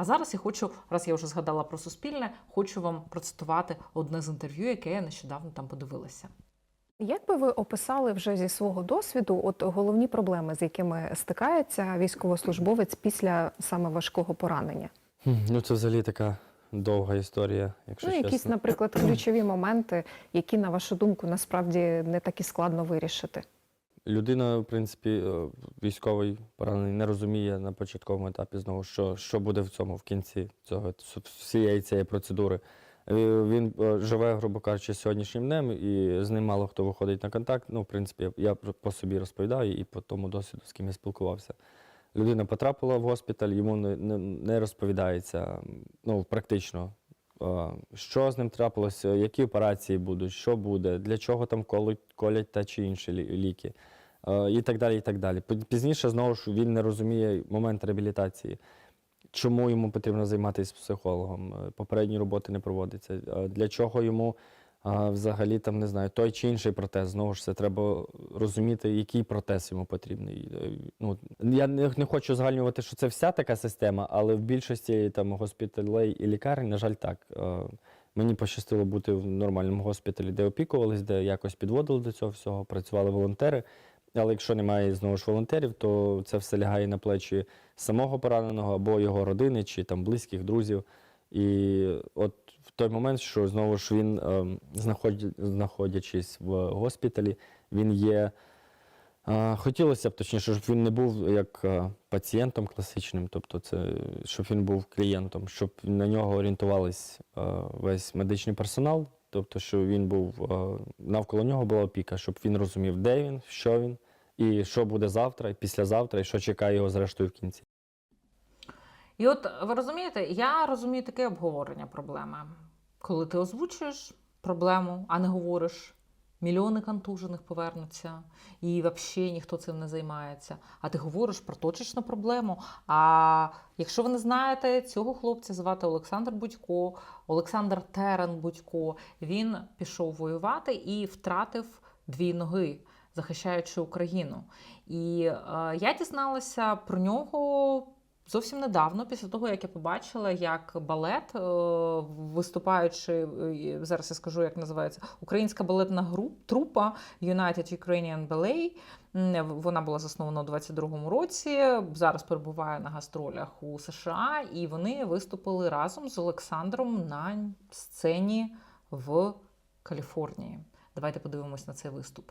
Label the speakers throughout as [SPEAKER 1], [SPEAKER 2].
[SPEAKER 1] А зараз я хочу, раз я вже згадала про суспільне, хочу вам процитувати одне з інтерв'ю, яке я нещодавно там подивилася.
[SPEAKER 2] Як би ви описали вже зі свого досвіду от головні проблеми, з якими стикається військовослужбовець після саме важкого поранення?
[SPEAKER 3] Ну, це взагалі така довга історія, якщо
[SPEAKER 2] ну, якісь, наприклад, ключові моменти, які, на вашу думку, насправді не так і складно вирішити.
[SPEAKER 3] Людина, в принципі, е, військовий поранений, не розуміє на початковому етапі знову, що, що буде в цьому в кінці цього всієї цієї процедури. Е, Він е, живе, грубо кажучи, сьогоднішнім днем, і з ним мало хто виходить на контакт. Ну, в принципі, я- по собі розповідаю і по тому досвіду, з ким я спілкувався. Людина потрапила в госпіталь, йому не, не, не розповідається ну, практично, що з ним трапилося, які операції будуть, що буде, для чого там колять та чи інші лі- ліки. Е, І так далі, і так далі. Пізніше знову ж він не розуміє момент реабілітації, чому йому потрібно займатися психологом. е, Попередні роботи не проводиться. е, Для чого йому взагалі там не знаю, той чи інший протез. Знову ж це треба розуміти, який протез йому потрібний. Ну, я не, хочу згальнювати, що це вся така система, але в більшості там госпіталей і лікарень, на жаль, так. Мені пощастило бути в нормальному госпіталі, де опікувались, де якось підводили до цього всього, працювали волонтери. Але якщо немає знову ж волонтерів, то це все лягає на плечі самого пораненого або його родини, чи там близьких друзів. І от в той момент, що знову ж він, ем, знаходячись в госпіталі, він є. Хотілося б точніше, щоб він не був як е, пацієнтом класичним, тобто це щоб він був клієнтом, щоб на нього орієнтувались е, весь медичний персонал, тобто, щоб він був е, навколо нього була опіка, щоб він розумів, де він, що він, і що буде завтра, і післязавтра, і що чекає його зрештою в кінці.
[SPEAKER 1] І от ви розумієте, я розумію таке обговорення проблеми. Коли ти озвучуєш проблему, а не говориш, мільйони контужених повернуться, і взагалі ніхто цим не займається. А ти говориш про точечну проблему. А якщо ви не знаєте, цього хлопця звати Олександр Будько, Олександр Терен Будько, він пішов воювати і втратив дві ноги. Захищаючи Україну, і е, я дізналася про нього зовсім недавно, після того, як я побачила, як балет, е, виступаючи, е, зараз я скажу, як називається, українська балетна гру, трупа United Ukrainian Ballet. Вона була заснована у 22-му році. Зараз перебуває на гастролях у США, і вони виступили разом з Олександром на сцені в Каліфорнії. Давайте подивимось на цей виступ.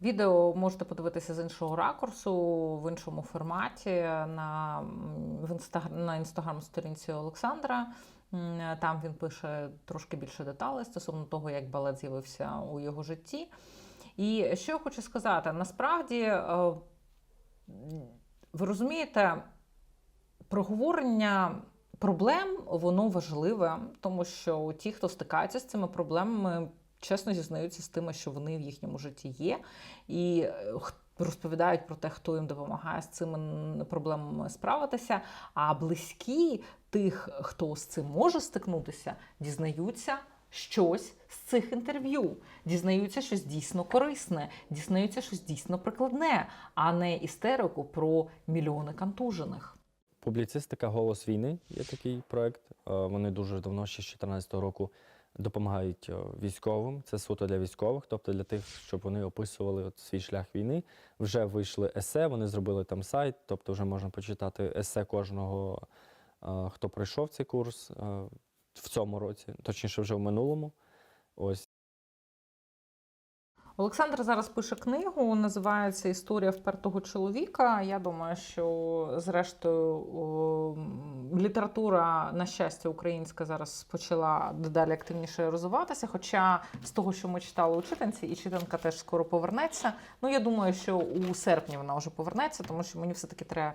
[SPEAKER 1] Відео можете подивитися з іншого ракурсу, в іншому форматі на, в інстаг... на інстаграм-сторінці Олександра. Там він пише трошки більше деталей стосовно того, як балет з'явився у його житті. І що я хочу сказати, насправді, е, ви розумієте, проговорення проблем воно важливе, тому що ті, хто стикається з цими проблемами, чесно зізнаються з тими, що вони в їхньому житті є, і е, розповідають про те, хто їм допомагає з цими проблемами справитися. А близькі тих, хто з цим може стикнутися, дізнаються. Щось з цих інтерв'ю дізнаються щось дійсно корисне, дізнаються щось дійсно прикладне, а не істерику про мільйони контужених.
[SPEAKER 3] Публіцистика Голос війни є такий проект. Е, Вони дуже давно, ще з 2014 року, допомагають військовим. Це суто для військових, тобто для тих, щоб вони описували от свій шлях війни. Вже вийшли есе, вони зробили там сайт, тобто вже можна почитати есе кожного, е, хто пройшов цей курс е, в цьому році, точніше, вже в минулому. Ось.
[SPEAKER 1] Олександр зараз пише книгу, називається Історія впертого чоловіка. Я думаю, що зрештою література, на щастя, українська зараз почала дедалі активніше розвиватися. Хоча з того, що ми читали у читанці, і читанка теж скоро повернеться. Ну, я думаю, що у серпні вона вже повернеться, тому що мені все-таки треба.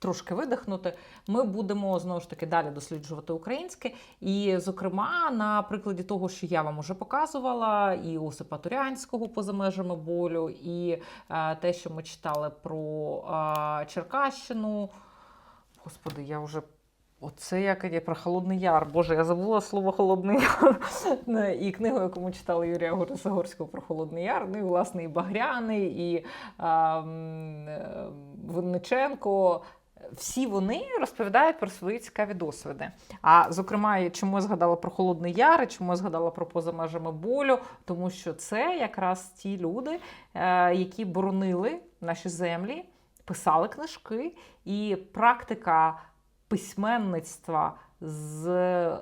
[SPEAKER 1] Трошки видихнути, ми будемо знову ж таки далі досліджувати українське. І, зокрема, на прикладі того, що я вам уже показувала, і Осипа Турянського поза межами болю, і е, те, що ми читали про е, Черкащину. Господи, я вже. Оце як я про Холодний Яр. Боже, я забула слово Холодний Яр. І книгу, яку ми читали Юрія Горисогорського про Холодний Яр. Ну і власне і Багряний, і а, е, Винниченко. Всі вони розповідають про свої цікаві досвіди. А зокрема, чому я згадала про Холодний Яр, чому я згадала про поза межами болю, тому що це якраз ті люди, е, які боронили наші землі, писали книжки, і практика письменництва з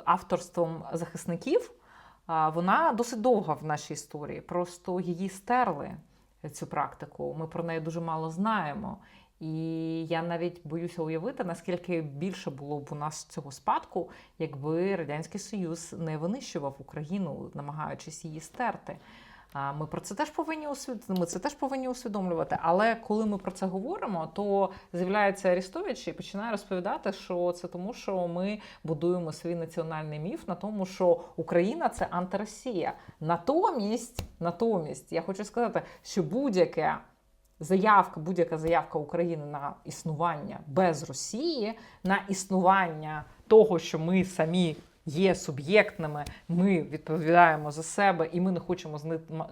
[SPEAKER 1] авторством захисників. Вона досить довга в нашій історії. Просто її стерли цю практику. Ми про неї дуже мало знаємо. І я навіть боюся уявити, наскільки більше було б у нас цього спадку, якби Радянський Союз не винищував Україну, намагаючись її стерти. Ми про це теж повинні ми це теж повинні усвідомлювати. Але коли ми про це говоримо, то з'являється Арістович і починає розповідати, що це тому, що ми будуємо свій національний міф на тому, що Україна це антиросія. Натомість, натомість, я хочу сказати, що будь-яке заявка, будь-яка заявка України на існування без Росії, на існування того, що ми самі є суб'єктними, ми відповідаємо за себе, і ми не хочемо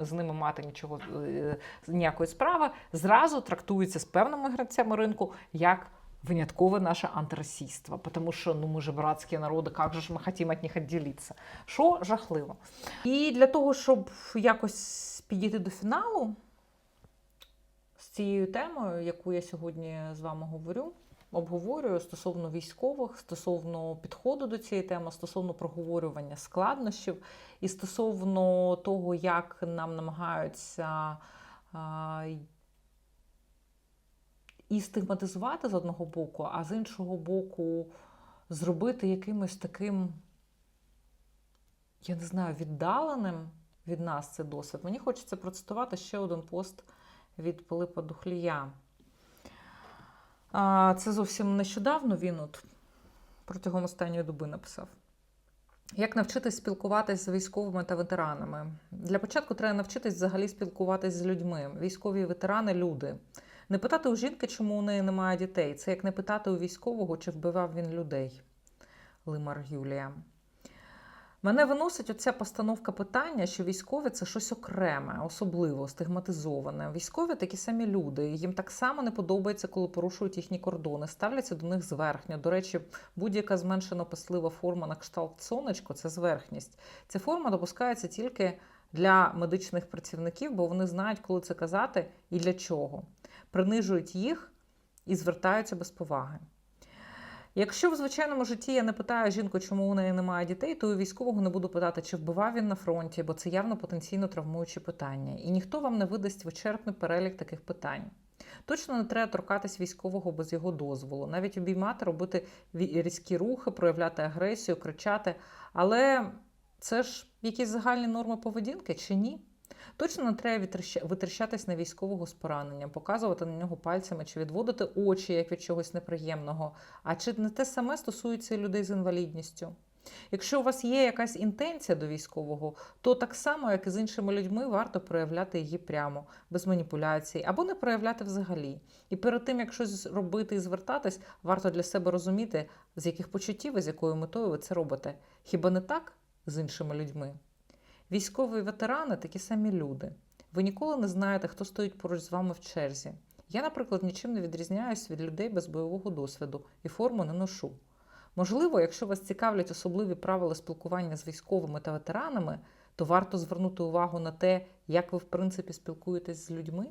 [SPEAKER 1] з ними мати нічого е, ніякої справи, зразу трактується з певними гравцями ринку як. Виняткове наше антиросійство, тому що ну ми же братські народи, як же ж ми хотімо від них відділитися. Що жахливо. І для того, щоб якось підійти до фіналу, цією темою, яку я сьогодні з вами говорю, обговорюю стосовно військових, стосовно підходу до цієї теми, стосовно проговорювання складнощів і стосовно того, як нам намагаються і стигматизувати з одного боку, а з іншого боку, зробити якимось таким, я не знаю, віддаленим від нас це досвід. Мені хочеться процитувати ще один пост від Пилипа Духлія. Це зовсім нещодавно він от протягом останньої доби написав. Як навчитись спілкуватись з військовими та ветеранами? Для початку треба навчитись взагалі спілкуватись з людьми. Військові ветерани люди. Не питати у жінки, чому у неї немає дітей. Це як не питати у військового, чи вбивав він людей. Лимар Юлія. Мене виносить оця постановка питання, що військові це щось окреме, особливо стигматизоване. Військові такі самі люди. Їм так само не подобається, коли порушують їхні кордони, ставляться до них зверхньо. До речі, будь-яка зменшено паслива форма на кшталт сонечко це зверхність. Ця форма допускається тільки для медичних працівників, бо вони знають, коли це казати і для чого. Принижують їх і звертаються без поваги. Якщо в звичайному житті я не питаю жінку, чому у неї немає дітей, то у військового не буду питати, чи вбивав він на фронті, бо це явно потенційно травмуючі питання. І ніхто вам не видасть вичерпний перелік таких питань. Точно не треба торкатись військового без його дозволу, навіть обіймати, робити різкі рухи, проявляти агресію, кричати. Але це ж якісь загальні норми поведінки чи ні? Точно не треба витріщатись на військового з пораненням, показувати на нього пальцями чи відводити очі як від чогось неприємного. А чи не те саме стосується людей з інвалідністю? Якщо у вас є якась інтенція до військового, то так само, як і з іншими людьми, варто проявляти її прямо, без маніпуляцій, або не проявляти взагалі. І перед тим, як щось робити і звертатись, варто для себе розуміти, з яких почуттів і з якою метою ви це робите. Хіба не так з іншими людьми? Військові ветерани такі самі люди. Ви ніколи не знаєте, хто стоїть поруч з вами в черзі. Я, наприклад, нічим не відрізняюсь від людей без бойового досвіду і форму не ношу. Можливо, якщо вас цікавлять особливі правила спілкування з військовими та ветеранами, то варто звернути увагу на те, як ви, в принципі, спілкуєтесь з людьми.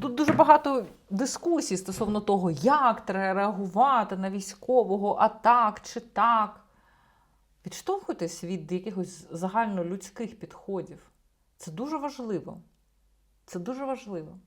[SPEAKER 1] Тут дуже багато дискусій стосовно того, як треба реагувати на військового, а так чи так. Відштовхуйтесь від якихось загальнолюдських підходів. Це дуже важливо. Це дуже важливо.